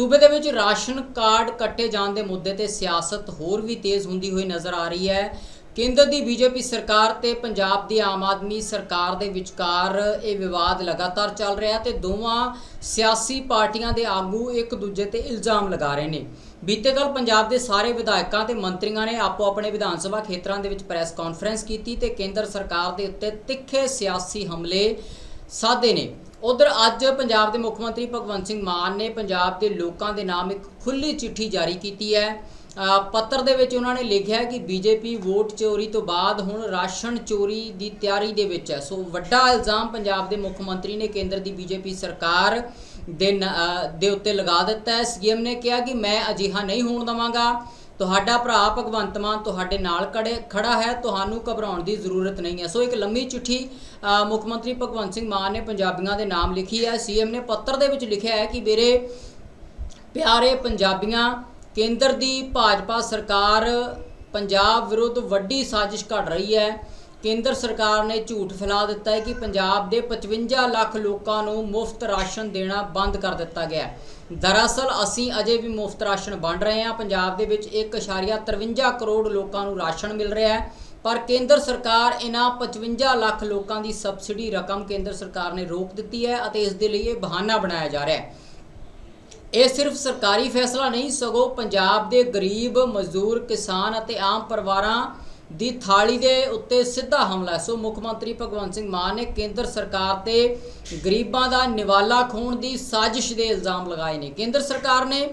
ਸੂਬੇ ਦੇ ਵਿੱਚ ਰਾਸ਼ਨ ਕਾਰਡ ਕੱਟੇ ਜਾਣ ਦੇ ਮੁੱਦੇ ਤੇ ਸਿਆਸਤ ਹੋਰ ਵੀ ਤੇਜ਼ ਹੁੰਦੀ ਹੋਈ ਨਜ਼ਰ ਆ ਰਹੀ ਹੈ। ਕੇਂਦਰ ਦੀ ਬੀਜੇਪੀ ਸਰਕਾਰ ਤੇ ਪੰਜਾਬ ਦੀ ਆਮ ਆਦਮੀ ਸਰਕਾਰ ਦੇ ਵਿਚਕਾਰ ਇਹ ਵਿਵਾਦ ਲਗਾਤਾਰ ਚੱਲ ਰਿਹਾ ਤੇ ਦੋਵਾਂ ਸਿਆਸੀ ਪਾਰਟੀਆਂ ਦੇ ਆਗੂ ਇੱਕ ਦੂਜੇ ਤੇ ਇਲਜ਼ਾਮ ਲਗਾ ਰਹੇ ਨੇ। ਬੀਤੇ ਕੱਲ ਪੰਜਾਬ ਦੇ ਸਾਰੇ ਵਿਧਾਇਕਾਂ ਤੇ ਮੰਤਰੀਆਂ ਨੇ ਆਪੋ ਆਪਣੇ ਵਿਧਾਨ ਸਭਾ ਖੇਤਰਾਂ ਦੇ ਵਿੱਚ ਪ੍ਰੈਸ ਕਾਨਫਰੰਸ ਕੀਤੀ ਤੇ ਕੇਂਦਰ ਸਰਕਾਰ ਦੇ ਉੱਤੇ ਤਿੱਖੇ ਸਿਆਸੀ ਹਮਲੇ ਸਾਧੇ ਨੇ। ਉਧਰ ਅੱਜ ਪੰਜਾਬ ਦੇ ਮੁੱਖ ਮੰਤਰੀ ਭਗਵੰਤ ਸਿੰਘ ਮਾਨ ਨੇ ਪੰਜਾਬ ਦੇ ਲੋਕਾਂ ਦੇ ਨਾਮ ਇੱਕ ਖੁੱਲੀ ਚਿੱਠੀ ਜਾਰੀ ਕੀਤੀ ਹੈ। ਪੱਤਰ ਦੇ ਵਿੱਚ ਉਹਨਾਂ ਨੇ ਲਿਖਿਆ ਕਿ ਬੀਜੇਪੀ ਵੋਟ ਚੋਰੀ ਤੋਂ ਬਾਅਦ ਹੁਣ ਰਾਸ਼ਨ ਚੋਰੀ ਦੀ ਤਿਆਰੀ ਦੇ ਵਿੱਚ ਹੈ। ਸੋ ਵੱਡਾ ਇਲਜ਼ਾਮ ਪੰਜਾਬ ਦੇ ਮੁੱਖ ਮੰਤਰੀ ਨੇ ਕੇਂਦਰ ਦੀ ਬੀਜੇਪੀ ਸਰਕਾਰ ਦੇ ਨ- ਦੇ ਉੱਤੇ ਲਗਾ ਦਿੱਤਾ ਹੈ। ਸੀਐਮ ਨੇ ਕਿਹਾ ਕਿ ਮੈਂ ਅਜਿਹਾ ਨਹੀਂ ਹੋਣ ਦਵਾਂਗਾ। ਤੁਹਾਡਾ ਭਰਾ ਭਗਵੰਤ ਮਾਨ ਤੁਹਾਡੇ ਨਾਲ ਖੜੇ ਖੜਾ ਹੈ, ਤੁਹਾਨੂੰ ਘਬਰਾਉਣ ਦੀ ਜ਼ਰੂਰਤ ਨਹੀਂ ਹੈ। ਸੋ ਇੱਕ ਲੰਮੀ ਚਿੱਠੀ ਮੁੱਖ ਮੰਤਰੀ ਭਗਵੰਤ ਸਿੰਘ ਮਾਨ ਨੇ ਪੰਜਾਬੀਆਂ ਦੇ ਨਾਮ ਲਿਖੀ ਹੈ। ਸੀਐਮ ਨੇ ਪੱਤਰ ਦੇ ਵਿੱਚ ਲਿਖਿਆ ਹੈ ਕਿ ਮੇਰੇ ਪਿਆਰੇ ਪੰਜਾਬੀਆਂ, ਕੇਂਦਰ ਦੀ ਭਾਜਪਾ ਸਰਕਾਰ ਪੰਜਾਬ ਵਿਰੁੱਧ ਵੱਡੀ ਸਾਜ਼ਿਸ਼ ਘੜ ਰਹੀ ਹੈ। ਕੇਂਦਰ ਸਰਕਾਰ ਨੇ ਝੂਠ ਫੈਲਾ ਦਿੱਤਾ ਹੈ ਕਿ ਪੰਜਾਬ ਦੇ 55 ਲੱਖ ਲੋਕਾਂ ਨੂੰ ਮੁਫਤ ਰਾਸ਼ਨ ਦੇਣਾ ਬੰਦ ਕਰ ਦਿੱਤਾ ਗਿਆ ਹੈ। ਦਰਅਸਲ, ਅਸੀਂ ਅਜੇ ਵੀ ਮੁਫਤ ਰਾਸ਼ਨ ਵੰਡ ਰਹੇ ਹਾਂ। ਪੰਜਾਬ ਦੇ ਵਿੱਚ 1.53 ਕਰੋੜ ਲੋਕਾਂ ਨੂੰ ਰਾਸ਼ਨ ਮਿਲ ਰਿਹਾ ਹੈ। ਪਰ ਕੇਂਦਰ ਸਰਕਾਰ ਇਹਨਾਂ 55 ਲੱਖ ਲੋਕਾਂ ਦੀ ਸਬਸਿਡੀ ਰਕਮ ਕੇਂਦਰ ਸਰਕਾਰ ਨੇ ਰੋਕ ਦਿੱਤੀ ਹੈ ਅਤੇ ਇਸ ਦੇ ਲਈ ਇਹ ਬਹਾਨਾ ਬਣਾਇਆ ਜਾ ਰਿਹਾ ਹੈ। ਇਹ ਸਿਰਫ ਸਰਕਾਰੀ ਫੈਸਲਾ ਨਹੀਂ, ਸਗੋਂ ਪੰਜਾਬ ਦੇ ਗਰੀਬ, ਮਜ਼ਦੂਰ, ਕਿਸਾਨ ਅਤੇ ਆਮ ਪਰਿਵਾਰਾਂ ਦੀ ਥਾਲੀ ਦੇ ਉੱਤੇ ਸਿੱਧਾ ਹਮਲਾ ਹੈ। ਸੋ ਮੁੱਖ ਮੰਤਰੀ ਭਗਵੰਤ ਸਿੰਘ ਮਾਨ ਨੇ ਕੇਂਦਰ ਸਰਕਾਰ ਤੇ ਗਰੀਬਾਂ ਦਾ ਨਿਵਾਲਾ ਖੋਣ ਦੀ ਸਾਜ਼ਿਸ਼ ਦੇ ਇਲਜ਼ਾਮ ਲਗਾਏ ਨੇ। ਕੇਂਦਰ ਸਰਕਾਰ ਨੇ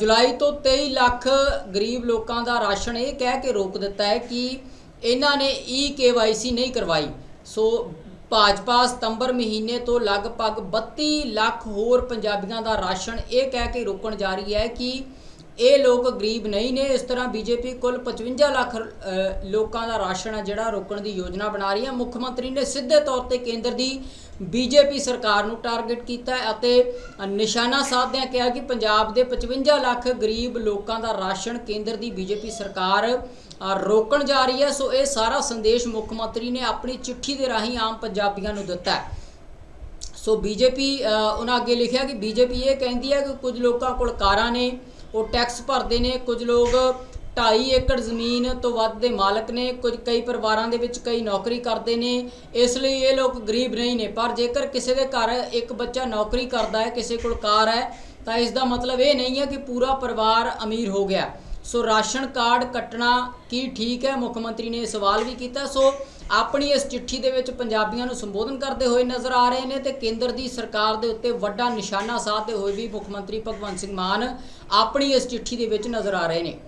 ਜੁਲਾਈ ਤੋਂ 23 ਲੱਖ ਗਰੀਬ ਲੋਕਾਂ ਦਾ ਰਾਸ਼ਨ ਇਹ ਕਹਿ ਕੇ ਰੋਕ ਦਿੱਤਾ ਹੈ ਕਿ ਇਹਨਾਂ ਨੇ ਈ ਕੇਵਾਈਸੀ ਨਹੀਂ ਕਰਵਾਈ। ਸੋ ਭਾਜਪਾ ਸਤੰਬਰ ਮਹੀਨੇ ਤੋਂ ਲਗਭਗ 32 ਲੱਖ ਹੋਰ ਪੰਜਾਬੀਆਂ ਦਾ ਰਾਸ਼ਨ ਇਹ ਕਹਿ ਕੇ ਰੋਕਣ ਜਾ ਰਹੀ ਹੈ ਕਿ ਇਹ ਲੋਕ ਗਰੀਬ ਨਹੀਂ ਨੇ। ਇਸ ਤਰ੍ਹਾਂ ਬੀਜੇਪੀ ਕੁੱਲ 55 ਲੱਖ ਲੋਕਾਂ ਦਾ ਰਾਸ਼ਨ ਹੈ ਜਿਹੜਾ ਰੋਕਣ ਦੀ ਯੋਜਨਾ ਬਣਾ ਰਹੀ ਹੈ ਮੁੱਖ ਮੰਤਰੀ ਨੇ ਸਿੱਧੇ ਤੌਰ ਤੇ ਕੇਂਦਰ ਦੀ ਬੀਜੇਪੀ ਸਰਕਾਰ ਨੂੰ ਟਾਰਗੇਟ ਕੀਤਾ ਅਤੇ ਨਿਸ਼ਾਨਾ ਸਾਧਦਿਆਂ ਕਿਹਾ ਕਿ ਪੰਜਾਬ ਦੇ 55 ਲੱਖ ਗਰੀਬ ਲੋਕਾਂ ਦਾ ਰਾਸ਼ਨ ਕੇਂਦਰ ਦੀ ਬੀਜੇਪੀ ਸਰਕਾਰ ਰੋਕਣ ਜਾ ਰਹੀ ਹੈ। ਸੋ ਇਹ ਸਾਰਾ ਸੰਦੇਸ਼ ਮੁੱਖ ਮੰਤਰੀ ਨੇ ਆਪਣੀ ਚਿੱਠੀ ਦੇ ਰਾਹੀਂ ਆਮ ਪੰਜਾਬੀਆਂ ਨੂੰ ਦਿੱਤਾ ਹੈ। ਸੋ ਬੀਜੇਪੀ ਉਹਨਾਂ ਅੱਗੇ ਲਿਖਿਆ ਕਿ ਬੀਜੇਪੀ ਇਹ ਕਹਿੰਦੀ ਹੈ ਕਿ ਕੁਝ ਲੋਕਾਂ ਕੋਲ ਕਾਰਾਂ ਨੇ ਉਹ ਟੈਕਸ ਭਰਦੇ ਨੇ, ਕੁਝ ਲੋਕ 2.5 ਏਕੜ ਜ਼ਮੀਨ ਤੋਂ ਵੱਧ ਦੇ ਮਾਲਕ ਨੇ, ਕੁਝ ਕਈ ਪਰਿਵਾਰਾਂ ਦੇ ਵਿੱਚ ਕਈ ਨੌਕਰੀ ਕਰਦੇ ਨੇ, ਇਸ ਲਈ ਇਹ ਲੋਕ ਗਰੀਬ ਨਹੀਂ ਨੇ। ਪਰ ਜੇਕਰ ਕਿਸੇ ਦੇ ਘਰ ਇੱਕ ਬੱਚਾ ਨੌਕਰੀ ਕਰਦਾ ਹੈ, ਕਿਸੇ ਕੋਲ ਕਾਰ ਹੈ, ਤਾਂ ਇਸ ਦਾ ਮਤਲਬ ਇਹ ਨਹੀਂ ਹੈ ਕਿ ਪੂਰਾ ਪਰਿਵਾਰ ਅਮੀਰ ਹੋ ਗਿਆ। ਸੋ ਰਾਸ਼ਨ ਕਾਰਡ ਕੱਟਣਾ ਕੀ ਠੀਕ ਹੈ? ਮੁੱਖ ਮੰਤਰੀ ਨੇ ਇਹ ਸਵਾਲ ਵੀ ਕੀਤਾ। ਸੋ ਆਪਣੀ ਇਸ ਚਿੱਠੀ ਦੇ ਵਿੱਚ ਪੰਜਾਬੀਆਂ ਨੂੰ ਸੰਬੋਧਨ ਕਰਦੇ ਹੋਏ ਨਜ਼ਰ ਆ ਰਹੇ ਨੇ ਤੇ ਕੇਂਦਰ ਦੀ ਸਰਕਾਰ ਦੇ ਉੱਤੇ ਵੱਡਾ ਨਿਸ਼ਾਨਾ ਸਾਧਦੇ ਹੋਏ ਵੀ ਮੁੱਖ ਮੰਤਰੀ ਭਗਵੰਤ ਸਿੰਘ ਮਾਨ ਆਪਣੀ ਇਸ ਚਿੱਠੀ ਦੇ ਵਿੱਚ ਨਜ਼ਰ ਆ ਰਹੇ ਨੇ।